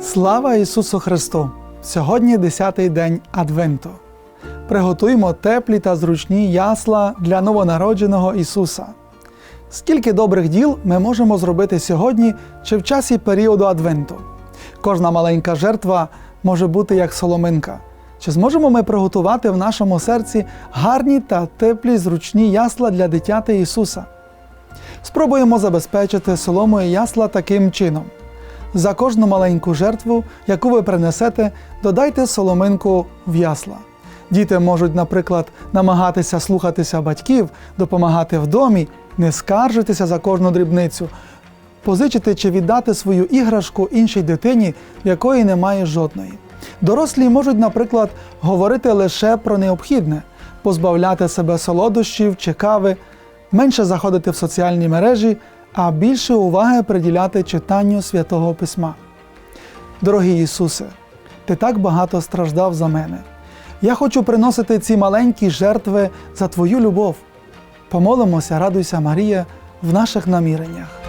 Слава Ісусу Христу! Сьогодні 10-й день Адвенту. Приготуймо теплі та зручні ясла для новонародженого Ісуса. Скільки добрих діл ми можемо зробити сьогодні чи в часі періоду Адвенту? Кожна маленька жертва може бути як соломинка. Чи зможемо ми приготувати в нашому серці гарні та теплі зручні ясла для дитяти Ісуса? Спробуємо забезпечити соломою ясла таким чином. За кожну маленьку жертву, яку ви принесете, додайте соломинку в ясла. Діти можуть, наприклад, намагатися слухатися батьків, допомагати в домі, не скаржитися за кожну дрібницю, позичити чи віддати свою іграшку іншій дитині, в якої немає жодної. Дорослі можуть, наприклад, говорити лише про необхідне, позбавляти себе солодощів чи кави, менше заходити в соціальні мережі, а більше уваги приділяти читанню святого письма. Дорогий Ісусе, Ти так багато страждав за мене. Я хочу приносити ці маленькі жертви за Твою любов. Помолимося, радуйся, Марія, в наших наміреннях.